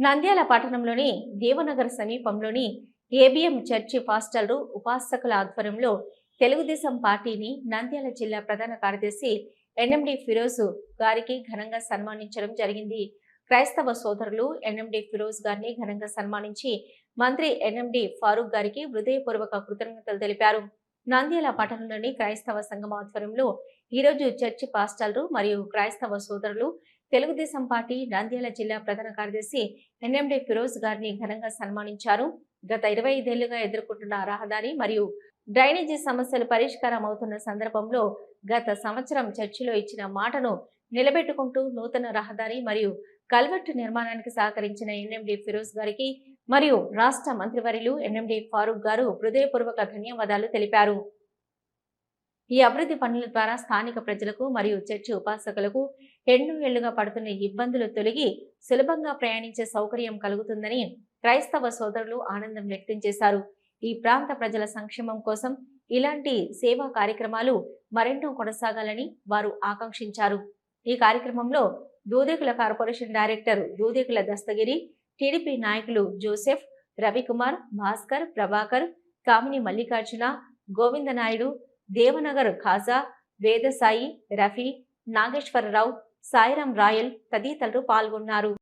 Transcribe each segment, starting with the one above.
నంద్యాల పట్టణంలోని దేవనగర్ సమీపంలోని ABM church పాస్టర్లు ఉపాసకుల ఆధ్వర్యంలో తెలుగుదేశం పార్టీని నంద్యాల జిల్లా ప్రధాన కార్యదర్శి ఎన్ఎండి ఫిరోజు గారికి ఘనంగా సన్మానించడం జరిగింది. క్రైస్తవ సోదరులు ఎన్ఎండి ఫిరోజ్ గారిని ఘనంగా సన్మానించి మంత్రి ఎన్ఎండి ఫారూక్ గారికి హృదయపూర్వక కృతజ్ఞతలు తెలిపారు. నంద్యాల పట్టణంలోని క్రైస్తవ సంఘం ఆధ్వర్యంలో ఈరోజు చర్చి పాస్టర్లు మరియు క్రైస్తవ సోదరులు తెలుగుదేశం పార్టీ నంద్యాల జిల్లా ప్రధాన కార్యదర్శి ఎన్ఎండి ఫిరోజ్ గారిని ఘనంగా సన్మానించారు. గత ఇరవై ఐదేళ్ళుగా ఎదుర్కొంటున్న రహదారి మరియు డ్రైనేజీ సమస్యలు పరిష్కారం అవుతున్న సందర్భంలో గత సంవత్సరం చర్చిలో ఇచ్చిన మాటను నిలబెట్టుకుంటూ నూతన రహదారి మరియు కల్వర్టు నిర్మాణానికి సహకరించిన ఎన్ఎండి ఫిరోజ్ గారికి మరియు రాష్ట్ర మంత్రివర్యులు ఎన్ఎండి ఫారూక్ గారు హృదయపూర్వక ధన్యవాదాలు తెలిపారు. ఈ అభివృద్ధి పనుల ద్వారా స్థానిక ప్రజలకు మరియు చర్చి ఉపాసకులకు ఎన్నో ఏళ్ళుగా పడుతున్న ఇబ్బందులు తొలగి సులభంగా ప్రయాణించే సౌకర్యం కలుగుతుందని క్రైస్తవ సోదరులు ఆనందం వ్యక్తం చేశారు. ఈ ప్రాంత ప్రజల సంక్షేమం కోసం ఇలాంటి సేవా కార్యక్రమాలు మరెన్నో కొనసాగాలని వారు ఆకాంక్షించారు. ఈ కార్యక్రమంలో Dudekula corporation director Dudekula Dastagiri TDP నాయకులు జోసెఫ్ రవికుమార్ భాస్కర్ ప్రభాకర్ కామిని మల్లికార్జున గోవిందనాయుడు దేవనగర్ ఖాజా వేదసాయి రఫీ నాగేశ్వరరావు సాయిరాం రాయల్ తదితరులు పాల్గొన్నారు.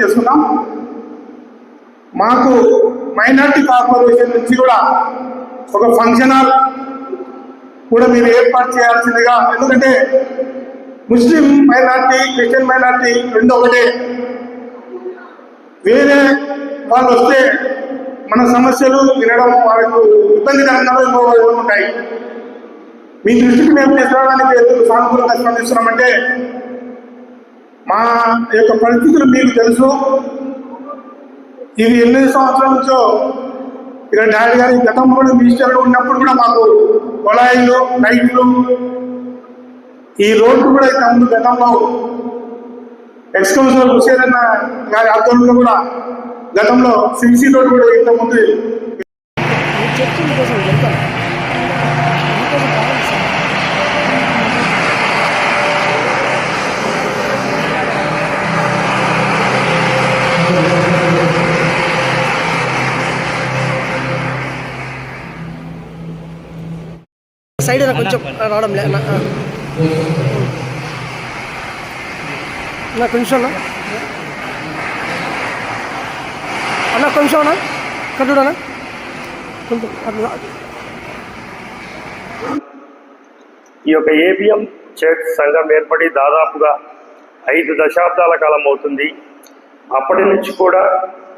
మేము చేసుకున్నాం. మాకు మైనార్టీ కార్పొరేషన్ నుంచి కూడా ఒక ఫంక్షన్ హాల్ కూడా మీరు ఏర్పాటు చేయాల్సిందిగా ఎందుకంటే ముస్లిం మైనార్టీ క్రిస్టియన్ మైనార్టీ రెండు ఒకటే. వేరే వాళ్ళు వస్తే మన సమస్యలు వినడం వాళ్ళకు ఇబ్బందికరంగా ఉంటాయి. మీ దృష్టికి మేము తీసుకురావడానికి ఎందుకు సానుకూలంగా స్పందిస్తున్నామంటే మా యొక్క పరిస్థితులు మీకు తెలుసు. ఇది ఎనిమిది సంవత్సరాల నుంచో ఇక్కడ డాడీ గారి గతంలో మినిస్టర్లు ఉన్నప్పుడు కూడా మాకు కొలాయిలు లైట్లు ఈ రోడ్డు కూడా ఇంత ముందు గతంలో ఎక్స్కౌన్సిలర్ హుసేన్ అన్న గారి ఆధ్వర్యంలో కూడా గతంలో సిసి రోడ్డు కూడా ఇంత ముందు సైడ్ కొంచెం రావడం లే నా- కొంచెం అన్న. అన్న కొంచెం అన్న. కట్టుడనా కొంచెం ఈ యొక్క ఏబిఎం చర్చ్ సంఘం ఏర్పడి దాదాపుగా ఐదు దశాబ్దాల కాలం అవుతుంది. అప్పటి నుంచి కూడా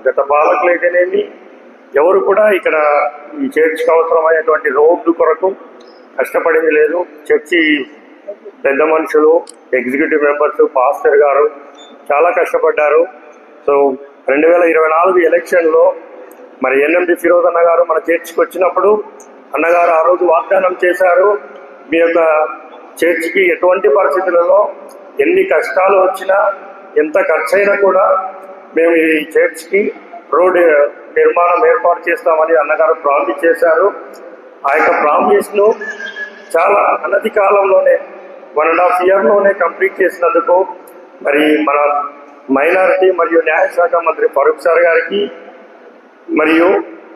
గత పాలకులైతేనేమి ఎవరు కూడా ఇక్కడ ఈ చర్చ్కి అవసరమైనటువంటి రోడ్డు కొరకు కష్టపడింది లేదు. చర్చి పెద్ద మనుషులు ఎగ్జిక్యూటివ్ మెంబర్స్ పాస్టర్ గారు చాలా కష్టపడ్డారు. సో రెండు వేల ఇరవై నాలుగు ఎలక్షన్లో మరి ఎన్ఎండి ఫిరోజ్ అన్నగారు మన చర్చికి వచ్చినప్పుడు అన్నగారు ఆ రోజు వాగ్దానం చేశారు. మీ యొక్క చర్చికి ఎటువంటి పరిస్థితులలో ఎన్ని కష్టాలు వచ్చినా ఎంత ఖర్చైనా కూడా మేము ఈ చర్చ్కి రోడ్ నిర్మాణం ఏర్పాటు చేస్తామని అన్నగారు ప్రామిస్ చేశారు. ఆ యొక్క ప్రామిస్ను చాలా అనతి కాలంలోనే వన్ అండ్ హాఫ్ ఇయర్లోనే కంప్లీట్ చేసినందుకు మరి మన మైనారిటీ మరియు న్యాయశాఖ మంత్రి ఫరూక్ సార్ గారికి మరియు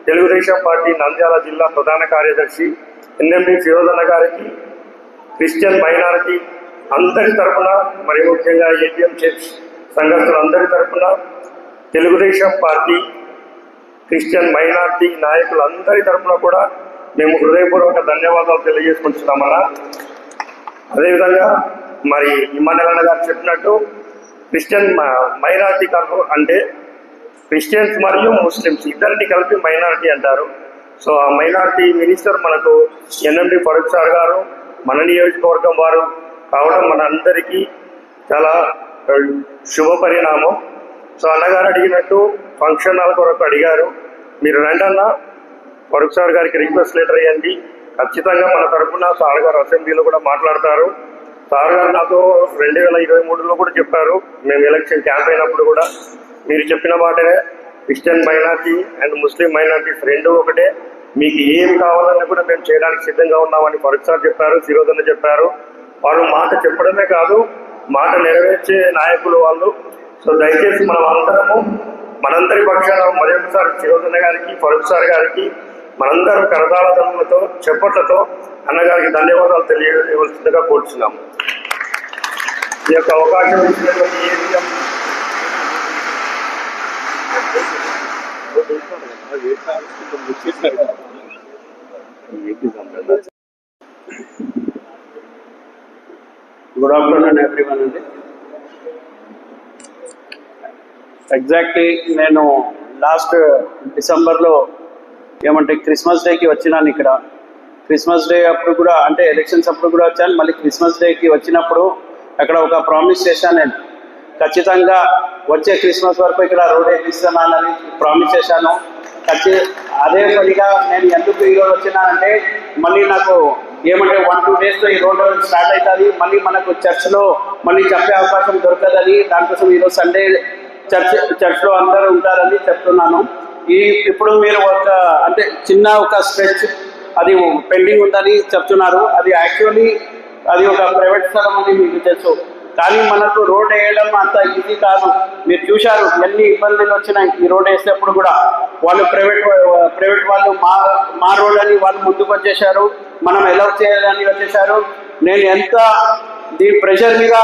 తెలుగుదేశం పార్టీ నంద్యాల జిల్లా ప్రధాన కార్యదర్శి ఎన్ఎండి ఫిరోజన్న గారికి క్రిస్టియన్ మైనారిటీ అందరి తరపున మరి ముఖ్యంగా ఏటీఎం చర్చ్ సంఘస్థులందరి తరఫున తెలుగుదేశం పార్టీ క్రిస్టియన్ మైనార్టీ నాయకులందరి తరఫున కూడా మేము హృదయపూర్వక ధన్యవాదాలు తెలియజేసుకుంటున్నామన్నా అదేవిధంగా మరి ఇమ్మన్నెలన్న గారు చెప్పినట్టు క్రిస్టియన్ మైనార్టీ మైనారిటీ అంటే క్రిస్టియన్స్ మరియు ముస్లిమ్స్ ఇద్దరిని కలిపి మైనారిటీ అంటారు. సో ఆ మైనారిటీ మినిస్టర్ మనకు ఎన్ఎండి ఫరూక్ సార్ గారు మన నియోజకవర్గం వారు కావడం మన అందరికీ చాలా శుభ పరిణామం. సో అన్నగారు అడిగినట్టు ఫంక్షన్ హాల్ కొరకు అడిగారు. మీరు రండి అన్న ఫరూక్ సార్ గారికి రిక్వెస్ట్ లెటర్ అయ్యండి ఖచ్చితంగా మన తరఫున సార్ గారు అసెంబ్లీలో కూడా మాట్లాడతారు. సార్ గారు నాతో రెండు వేల ఇరవై మూడులో కూడా చెప్పారు. మేము ఎలక్షన్ క్యాంప్ అయినప్పుడు కూడా మీరు చెప్పిన మాటనే Christian minority and Muslim minorities రెండు ఒకటే. మీకు ఏం కావాలన్నా కూడా మేము చేయడానికి సిద్ధంగా ఉన్నామని ఫరూక్ సార్ చెప్పారు సిరోజన్న చెప్పారు. వాళ్ళు మాట చెప్పడమే కాదు మాట నెరవేర్చే నాయకులు వాళ్ళు. సో దయచేసి మనం అందరము మనందరి పక్షాన మరొకసారి ఒకసారి గారికి ఫరూక్ సార్ గారికి మనందరం కరతాళ చెప్పట్లతో అన్నగారికి ధన్యవాదాలు తెలియవలసిందిగా కోరుచున్నాము. ఈ యొక్క అవకాశం ఇచ్చినటువంటి ఏపీఎం గుడ్ ఆఫ్టర్నూన్ ఎవ్రీవన్ అండి ఎగ్జాక్ట్లీ నేను లాస్ట్ డిసెంబర్లో ఏమంటే క్రిస్మస్ డేకి వచ్చినాను ఇక్కడ. క్రిస్మస్ డే అప్పుడు కూడా అంటే ఎలక్షన్స్ అప్పుడు కూడా వచ్చాను. మళ్ళీ క్రిస్మస్ డేకి వచ్చినప్పుడు అక్కడ ఒక ప్రామిస్ చేశాను నేను. ఖచ్చితంగా వచ్చే క్రిస్మస్ వరకు ఇక్కడ రోడ్ వేపిస్తున్నానని ప్రామిస్ చేశాను. ఖచ్చి అదే పనిగా నేను ఎందుకు ఈరోజు వచ్చినానంటే మళ్ళీ నాకు ఏమంటే వన్ టూ డేస్లో ఈ రోడ్ స్టార్ట్ అవుతుంది. మళ్ళీ మనకు చర్చ్లో మళ్ళీ చెప్పే అవకాశం దొరకదని దానికోసం ఈరోజు సండే చర్చ్ చర్చ్లో అందరూ ఉంటారని చెప్తున్నాను. ఈ ఇప్పుడు మీరు ఒక అంటే చిన్న ఒక స్ట్రెచ్ అది పెండింగ్ ఉందని చెప్తున్నారు. అది యాక్చువల్లీ అది ఒక ప్రైవేట్ స్థలం అని మీకు తెలుసు. కానీ మనకు రోడ్ వేయడం అంత ఈజీ కాదు. మీరు చూశారు ఎన్ని ఇబ్బందులు వచ్చినాయి ఈ రోడ్ వేసేటప్పుడు కూడా. వాళ్ళు ప్రైవేట్ ప్రైవేట్ వాళ్ళు మా మా రోడ్ అని వాళ్ళు ముందుకు వచ్చేసారు మనం ఎలా చేయాలని వచ్చేసారు నేను ఎంత దీని ప్రెషర్ మీద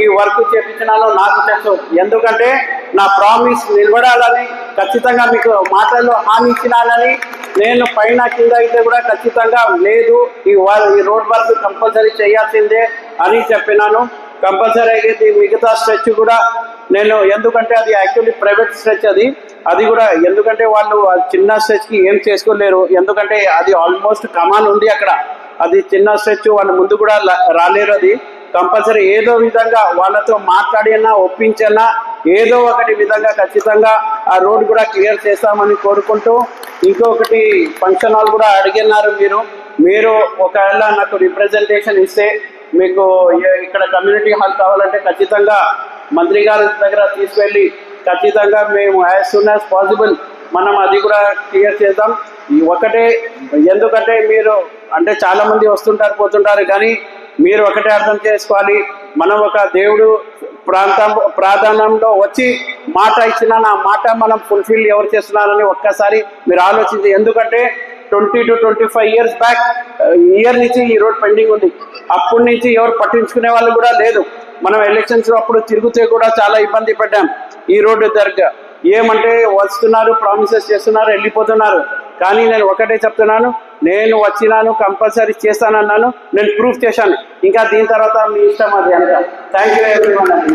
ఈ వర్క్ చేపించినానో నాకు తెలుసు. ఎందుకంటే నా ప్రామిస్ నిలబడాలని ఖచ్చితంగా మీకు మాటల్లో హామీ ఇచ్చినానని నేను పైన కింద అయితే కూడా ఖచ్చితంగా లేదు ఈ ఈ రోడ్ వర్క్ కంపల్సరీ చేయాల్సిందే అని చెప్పినాను. కంపల్సరీ అయితే మిగతా స్ట్రెచ్ కూడా నేను ఎందుకంటే అది యాక్చువల్లీ ప్రైవేట్ స్ట్రెచ్ అది. అది కూడా ఎందుకంటే వాళ్ళు చిన్న స్ట్రెచ్కి ఏం చేసుకోలేరు. ఎందుకంటే అది ఆల్మోస్ట్ కమాన్ ఉంది అక్కడ. అది చిన్న స్ట్రెచ్ వాళ్ళ ముందు కూడా రాలేరు అది. కంపల్సరీ ఏదో విధంగా వాళ్ళతో మాట్లాడినా ఒప్పించన్నా ఏదో ఒకటి విధంగా ఖచ్చితంగా ఆ రోడ్ కూడా క్లియర్ చేస్తామని కోరుకుంటూ ఇంకొకటి ఫంక్షన్ హాల్ కూడా అడిగినారు మీరు. మీరు ఒకవేళ నాకు రిప్రజెంటేషన్ ఇస్తే మీకు ఇక్కడ కమ్యూనిటీ హాల్ కావాలంటే ఖచ్చితంగా మంత్రి గారి దగ్గర తీసుకెళ్ళి ఖచ్చితంగా మేము యాజ్ సూన్ యాజ్ పాసిబుల్ మనం అది కూడా క్లియర్ చేద్దాం. ఒకటే ఎందుకంటే మీరు అంటే చాలామంది వస్తుంటారు పోతుంటారు కానీ మీరు ఒకటే అర్థం చేసుకోవాలి. మనం ఒక దేవుడు ప్రాంతం ప్రాధాన్యంలో వచ్చి మాట ఇచ్చిన నా మాట మనం ఫుల్ఫిల్ ఎవరు చేస్తున్నారని ఒక్కసారి మీరు ఆలోచించి ఎందుకంటే twenty two twenty five years back year నుంచి ఈ రోడ్ పెండింగ్ ఉంది. అప్పటి నుంచి ఎవరు పట్టించుకునే వాళ్ళు కూడా లేదు. మనం ఎలక్షన్స్ అప్పుడు తిరుగుతే కూడా చాలా ఇబ్బంది పడ్డాం. ఈ రోడ్డు దగ్గర ఏమంటే వస్తున్నారు ప్రామిసెస్ చేస్తున్నారు వెళ్ళిపోతున్నారు. కానీ నేను ఒకటే చెప్తున్నాను నేను వచ్చినాను కంపల్సరీ చేస్తానన్నాను నేను ప్రూఫ్ చేశాను. ఇంకా దీని తర్వాత మీ ఇష్టం అది అంట థ్యాంక్ యూ ఎవ్రీవన్ అండి